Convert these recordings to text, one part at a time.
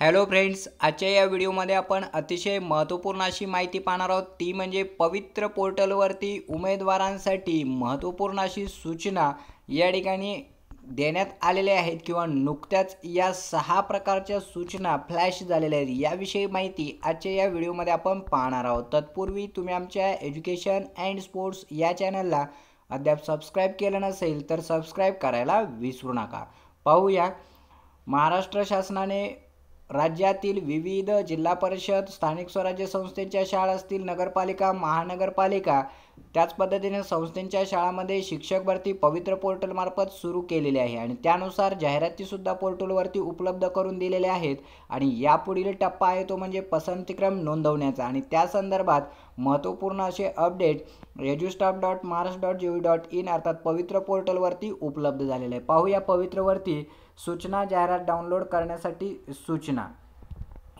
Hello friends आजच्या या व्हिडिओमध्ये आपण अतिशय महत्त्वपूर्ण अशी माहिती पाहणार आहोत. ती म्हणजे पवित्र पोर्टलवरती उमेदवारांसाठी महत्त्वपूर्ण अशी सूचना या ठिकाणी देण्यात आलेल्या आहेत किंवा नुकत्याच या सहा प्रकारच्या सूचना फ्लॅश झालेल्या आहेत. याविषयी माहिती आजच्या या व्हिडिओमध्ये आपण पाहणार आहोत. तत्पूर्वी तुम्ही आमच्या एज्युकेशन अँड स्पोर्ट्स या चॅनलला अद्याप सबस्क्राईब केलं नसेल तर सबस्क्राईब करायला विसरू नका. पाहूया. महाराष्ट्र शासनाने राज्यातील विविध जिल्हा परिषद स्थानिक स्वराज्य संस्थेच्या शाळा असतील नगरपालिका महानगरपालिका त्याच पद्धतीने संस्थेच्या शाळांमध्ये शिक्षक भरती पवित्र पोर्टलमार्फत सुरू केलेली आहे आणि त्यानुसार जाहिरातीसुद्धा पोर्टलवरती उपलब्ध करून दिलेल्या आहेत आणि यापुढील टप्पा आहे तो म्हणजे पसंतीक्रम नोंदवण्याचा आणि त्या संदर्भात महत्त्वपूर्ण असे update edustaff dot Maharashtra dot G dot in अर्थात पवित्र पोर्टलवरती उपलब्ध झालेले आहे. पाहूया पवित्रवरती सूचना जाहिरात डाउनलोड करण्यासाठी सूचना.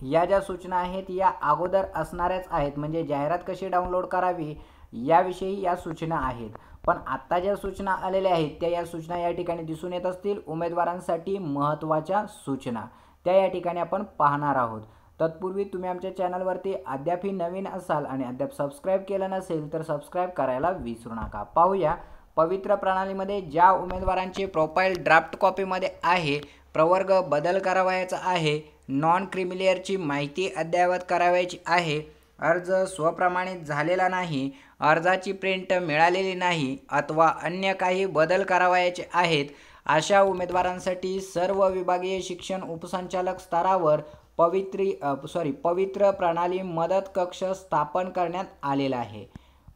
या ज्या सूचना आहेत या अगोदर असणाऱ्याच आहेत. म्हणजे जाहिरात कशी डाउनलोड करावी याविषयी या सूचना आहेत. पण आत्ता ज्या सूचना आलेल्या आहेत त्या या सूचना या ठिकाणी दिसून येत असतील. उमेदवारांसाठी महत्त्वाच्या सूचना. त्या या ठिकाणी आपण पाहणार आहोत. तत्पूर्वी तुम्ही आमच्या चॅनलवरती अद्यापही नवीन असाल आणि अद्याप सबस्क्राईब केलं नसेल तर सबस्क्राईब करायला विसरू नका. पाहूया पवित्र प्रणालीमध्ये ज्या उमेदवारांचे प्रोफाईल ड्राफ्ट कॉपीमध्ये आहे प्रवर्ग बदल करावयाचा आहे नॉन क्रिमिलेअरची माहिती अद्ययावत करावयाची आहे अर्ज स्वप्रमाणित झालेला नाही अर्जाची प्रिंट मिळालेली नाही अथवा अन्य काही बदल करावयाचे आहेत अशा उमेदवारांसाठी सर्व विभागीय शिक्षण उपसंचालक स्तरावर पवित्री सॉरी पवित्र प्रणाली मदत कक्ष स्थापन करण्यात आलेला आहे.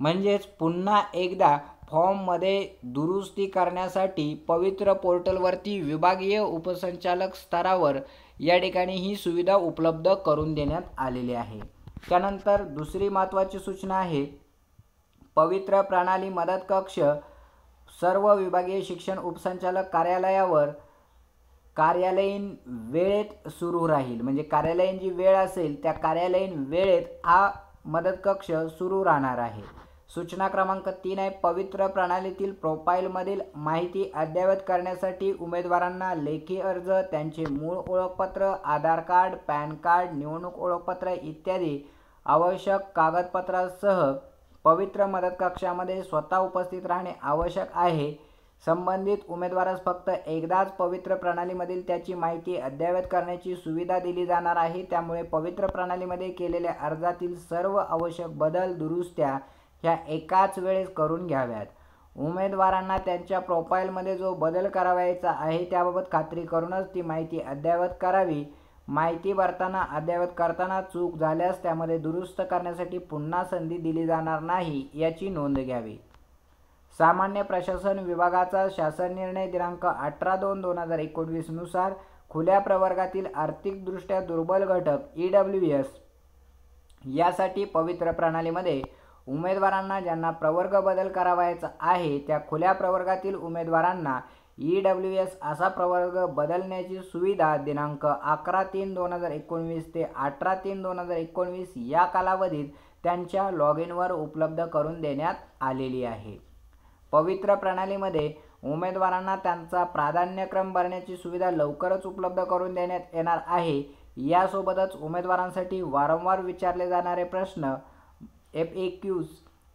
म्हणजेच पुन्हा एकदा फॉर्ममध्ये दुरुस्ती करण्यासाठी पवित्र पोर्टलवरती विभागीय उपसंचालक स्तरावर या ठिकाणी ही सुविधा उपलब्ध करून देण्यात आलेली आहे. त्यानंतर दुसरी महत्त्वाची सूचना आहे पवित्र प्रणाली मदत कक्ष सर्व विभागीय शिक्षण उपसंचालक कार्यालयावर कार्यालयीन वेळेत सुरू राहील. म्हणजे कार्यालयीन जी वेळ असेल त्या कार्यालयीन वेळेत हा मदत कक्ष सुरू राहणार आहे. सूचना क्रमांक तीन आहे. पवित्र प्रणालीतील प्रोफाईलमधील माहिती अद्ययावत करण्यासाठी उमेदवारांना लेखी अर्ज त्यांचे मूळ ओळखपत्र आधार कार्ड पॅन कार्ड निवडणूक ओळखपत्र इत्यादी आवश्यक कागदपत्रासह पवित्र मदत कक्षामध्ये स्वतः उपस्थित राहणे आवश्यक आहे. संबंधित उमेदवारास फक्त एकदाच पवित्र प्रणालीमधील त्याची माहिती अद्ययावत करण्याची सुविधा दिली जाणार आहे. त्यामुळे पवित्र प्रणालीमध्ये केलेल्या अर्जातील सर्व आवश्यक बदल दुरुस्त्या ह्या एकाच वेळेस करून घ्याव्यात. उमेदवारांना त्यांच्या प्रोफाईलमध्ये जो बदल करावायचा आहे त्याबाबत खात्री करूनच ती माहिती अद्ययावत करावी. माहिती भरताना अद्ययावत करताना चूक झाल्यास त्यामध्ये दुरुस्त करण्यासाठी पुन्हा संधी दिली जाणार नाही याची नोंद घ्यावी. सामान्य प्रशासन विभागाचा शासन निर्णय दिनांक अठरा दोन दोन हजार एकोणवीसनुसार खुल्या प्रवर्गातील आर्थिकदृष्ट्या दुर्बल घटक ई डब्ल्यू एस यासाठी पवित्र प्रणालीमध्ये उमेदवारांना ज्यांना प्रवर्ग बदल करावायचा आहे त्या खुल्या प्रवर्गातील उमेदवारांना ई डब्ल्यू एस असा प्रवर्ग बदलण्याची सुविधा दिनांक अकरा तीन दोन हजार एकोणवीस ते अठरा तीन दोन हजार एकोणवीस या कालावधीत त्यांच्या लॉग इनवर उपलब्ध करून देण्यात आलेली आहे. पवित्र प्रणालीमध्ये उमेदवारांना त्यांचा प्राधान्यक्रम भरण्याची सुविधा लवकरच उपलब्ध करून देण्यात येणार आहे. यासोबतच उमेदवारांसाठी वारंवार विचारले जाणारे प्रश्न एफ ए क्यूज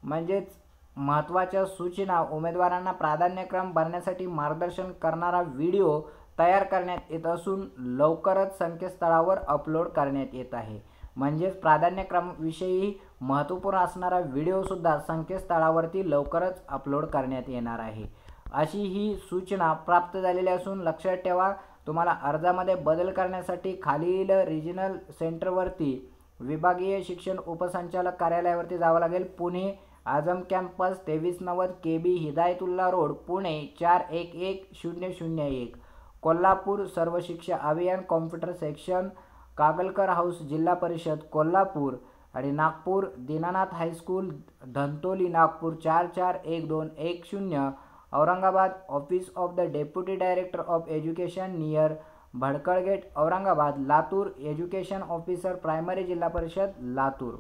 म्हणजेच महत्त्वाच्या सूचना उमेदवारांना प्राधान्यक्रम भरण्यासाठी मार्गदर्शन करणारा व्हिडिओ तयार करण्यात येत असून लवकरच संकेतस्थळावर अपलोड करण्यात येत आहे. म्हणजेच प्राधान्यक्रमाविषयी महत्त्वपूर्ण असणारा व्हिडिओसुद्धा संकेतस्थळावरती लवकरच अपलोड करण्यात येणार आहे. अशी ही सूचना प्राप्त झालेली असून लक्षात ठेवा तुम्हाला अर्जामध्ये बदल करण्यासाठी खालील रिजनल सेंटरवरती विभागीय शिक्षण उपसंचालक कार्यालयावरती जावं लागेल. पुणे आझम कॅम्पस तेवीस नव्वद K B Hidayatullah road Pune चार एक एक शून्य शून्य एक. कोल्हापूर सर्व शिक्षा अभियान कॉम्प्युटर सेक्शन कागलकर हाऊस जिल्हा परिषद कोल्हापूर आणि नागपूर दीनानाथ हायस्कूल धंतोली नागपूर चार चार एक दोन एक शून्य. Aurangabad office of the deputy director of education near Bhadkal gate Aurangabad Latur education officer primary Zilla Parishad Latur.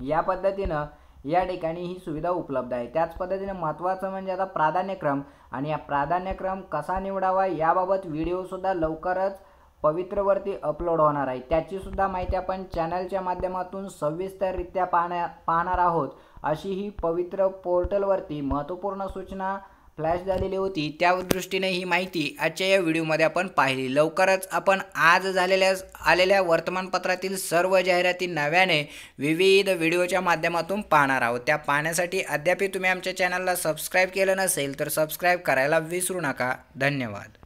या पद्धतीनं या ठिकाणी ही सुविधा उपलब्ध आहे. त्याच पद्धतीने महत्त्वाचं म्हणजे आता प्राधान्यक्रम आणि या प्राधान्यक्रम कसा निवडावा याबाबत व्हिडिओसुद्धा लवकरच पवित्रवरती अपलोड होणार आहे. त्याचीसुद्धा माहिती आपण चॅनलच्या माध्यमातून सविस्तररित्या पाहण्या पाहणार आहोत. अशी ही पवित्र पोर्टलवरती महत्त्वपूर्ण सूचना फ्लॅश झालेली होती त्या दृष्टीने ही माहिती आजच्या या व्हिडिओमध्ये आपण पाहिली. लवकरच आपण आज झालेल्या आलेल्या वर्तमानपत्रातील सर्व जाहिराती नव्याने विविध व्हिडिओच्या माध्यमातून पाहणार आहोत. त्या पाहण्यासाठी अद्याप तुम्ही आमच्या चॅनलला सबस्क्राईब केलं नसेल तर सबस्क्राईब करायला विसरू नका. धन्यवाद.